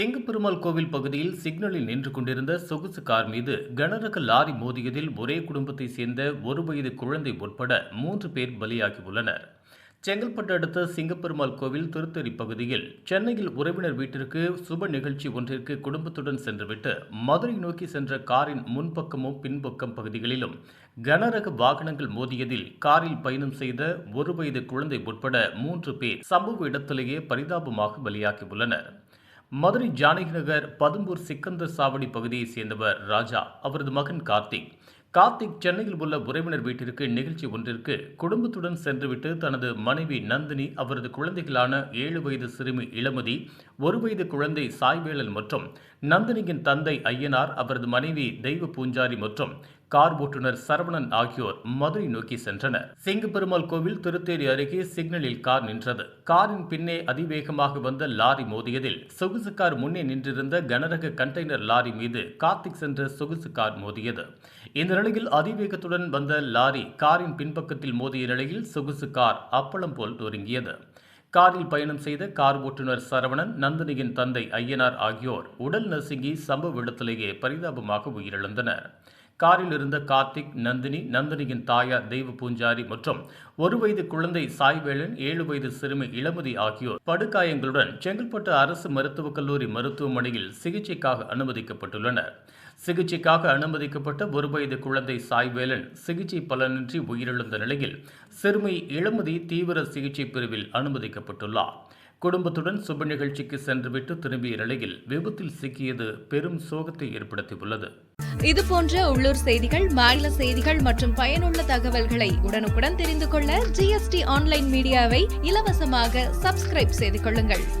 சிங்கப்பெருமாள் கோவில் பகுதியில் சிக்னலில் நின்று கொண்டிருந்த சொகுசு கார் மீது கனரக லாரி மோதியதில் ஒரே குடும்பத்தைச் சேர்ந்த ஒரு வயது குழந்தை உட்பட மூன்று பேர் பலியாகியுள்ளனர் செங்கல்பட்டு அடுத்த சிங்கப்பெருமாள் கோவில் திருத்தறி பகுதியில் சென்னையில் உறவினர் வீட்டிற்கு சுப நிகழ்ச்சி ஒன்றிற்கு குடும்பத்துடன் சென்றுவிட்டு மதுரை நோக்கி சென்ற காரின் முன்பக்கமும் பின்பக்கம் பகுதிகளிலும் கனரக வாகனங்கள் மோதியதில் காரில் பயணம் செய்த ஒரு வயது குழந்தை உட்பட மூன்று பேர் சம்பவ இடத்திலேயே பரிதாபமாக பலியாகியுள்ளனர் மதுரை ஜானகி நகர் பதும்பூர் சிக்கந்தர் சாவடி பகுதியைச் சேர்ந்தவர் ராஜா. அவரது மகன் கார்த்திக். கார்த்திக் சென்னையில் உள்ள உறவினர் வீட்டிற்கு நிகழ்ச்சி ஒன்றிற்கு குடும்பத்துடன் சென்றுவிட்டு தனது மனைவி நந்தினி அவரது குழந்தைகளான ஏழு வயது சிறுமி இளமதி ஒரு வயது குழந்தை சாய்வேலன் மற்றும் நந்தினியின் தந்தை ஐயனார் அவரது மனைவி தெய்வ பூஞ்சாரி மற்றும் கார் ஓட்டுநர் சரவணன் ஆகியோர் மதுரை நோக்கி சென்றனர். சிங்கப்பெருமாள் கோவில் திருத்தேரி அருகே சிக்னலில் கார் நின்றது. காரின் பின்னே அதிவேகமாக வந்த லாரி மோதியதில் சொகுசு கார் முன்னே நின்றிருந்த கனரக கண்டெய்னர் லாரி மீது கார்த்திக் சென்ற சொகுசு கார் மோதியது. இந்த நிலையில் அதிவேகத்துடன் வந்த லாரி காரின் பின்பக்கத்தில் மோதிய நிலையில் சொகுசு கார் அப்பளம் போல் நொறுங்கியது. காரில் பயணம் செய்த கார் ஓட்டுநர் சரவணன் நந்தினியின் தந்தை ஐயனார் ஆகியோர் உடல் நசுங்கி சம்பவ இடத்திலேயே பரிதாபமாக உயிரிழந்தனர். காரில் இருந்த கார்த்திக் நந்தினி நந்தினியின் தாயார் தெய்வ பூஞ்சாரி மற்றும் ஒரு வயது குழந்தை சாய்வேலன் ஏழு வயது சிறுமி இளமதி ஆகியோர் படுகாயங்களுடன் செங்கல்பட்டு அரசு மருத்துவக் கல்லூரி மருத்துவமனையில் சிகிச்சைக்காக அனுமதிக்கப்பட்டுள்ளனர். சிகிச்சைக்காக அனுமதிக்கப்பட்ட ஒரு வயது குழந்தை சாய்வேலன் சிகிச்சை பலனின்றி உயிரிழந்த நிலையில் சிறுமி இளமதி தீவிர சிகிச்சை பிரிவில் அனுமதிக்கப்பட்டுள்ளார். குடும்பத்துடன் சுப நிகழ்ச்சிக்கு சென்றுவிட்டு திரும்பிய நிலையில் விபத்தில் சிக்கியது பெரும் சோகத்தை ஏற்படுத்தியுள்ளது. இது போன்ற உள்ளூர் செய்திகள் மாநில செய்திகள் மற்றும் பயனுள்ள தகவல்களை உடனுக்குடன் தெரிந்து கொள்ள ஜிஎஸ்டி ஆன்லைன் மீடியாவை இலவசமாக சப்ஸ்கிரைப் செய்து கொள்ளுங்கள்.